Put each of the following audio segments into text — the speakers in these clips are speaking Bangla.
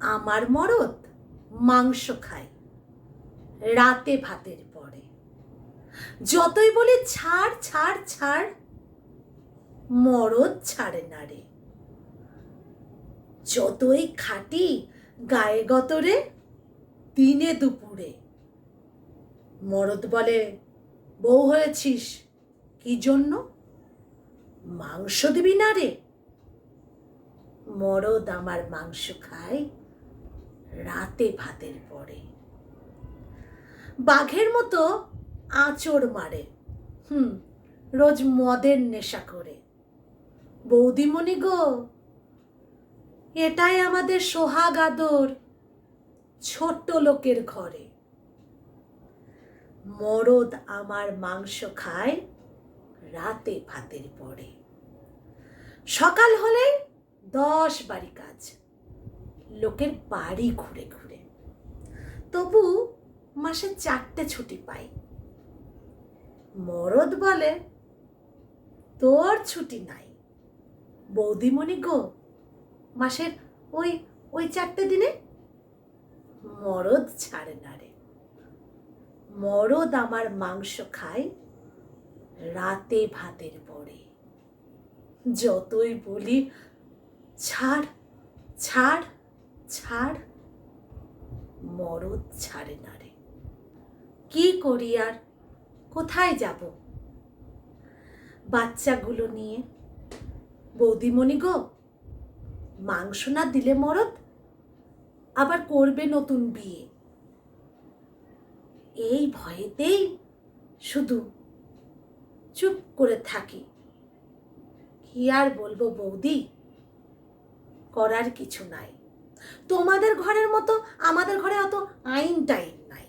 আমার মরদ মাংস খায় রাতে ভাতের পরে। যতই বলি ছাড় ছাড় ছাড়, মরদ ছাড়ে না রে। যতই খাটি গায়ে গতরে, দিনে দুপুরে। মরদ বলে, বউ হয়েছিস, কি জন্য? মাংস দিবি না রে? মরদ আমার মাংস খায় রাতে ভাতের পরে। বাঘের মতো আঁচড় মারে। হুম, রোজ মদের নেশা করে। বৌদিমণি গো, এটাই আমাদের সোহাগ আদর ছোট্ট লোকের ঘরে। মরদ আমার মাংস খায় রাতে ভাতের পরে। সকাল হলে দশ বাড়ি কাজ। লোকের বাড়ি ঘুরে ঘুরে। তবু মাসে চারটে ছুটি পাই। মরদ বলে, তোর ছুটি নাই। বৌদিমণি গো, মাসের ওই ওই চারটে দিনে? মরদ ছাড়ে না রে। মরদ আমার মাংস খায় রাতে ভাতের পরে। যতই বলি, ছাড় ছাড়। ছাড়, মরদ ছাড়ে না রে। কি করি আর? কোথায় যাব? বাচ্চাগুলো নিয়ে? বৌদিমণি গো, মাংস না দিলে মরদ? আবার করবে নতুন বিয়ে। এই ভয়েতেই শুধু চুপ করে থাকি। কি আর বলব বৌদি? করার কিছু নাই। তোমাদের ঘরের মতো আমাদের ঘরে অত আইন টাইন নাই।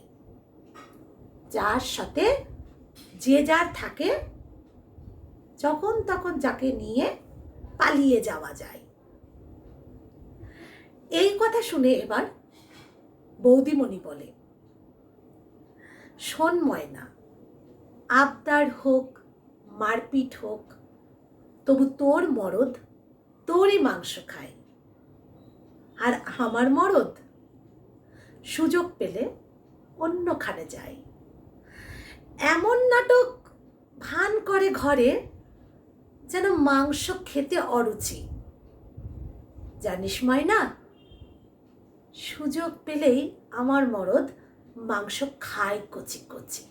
যার সাথে যে যার থাকে, যখন তখন যাকে নিয়ে পালিয়ে যাওয়া যায়। এই কথা শুনে এবার বৌদিমণি বলে, শোন ময়না, আবদার হোক, মারপিট হোক, তবু তোর মরদ তোরই মাংস খায়। আর আমার মরদ সুযোগ পেলে অন্যখানে যায়। এমন নাটক ভান করে ঘরে যেন মাংস খেতে অরুচি। জানিস ময়না সুযোগ পেলেই আমার মরদ মাংস খায় কচি কচি।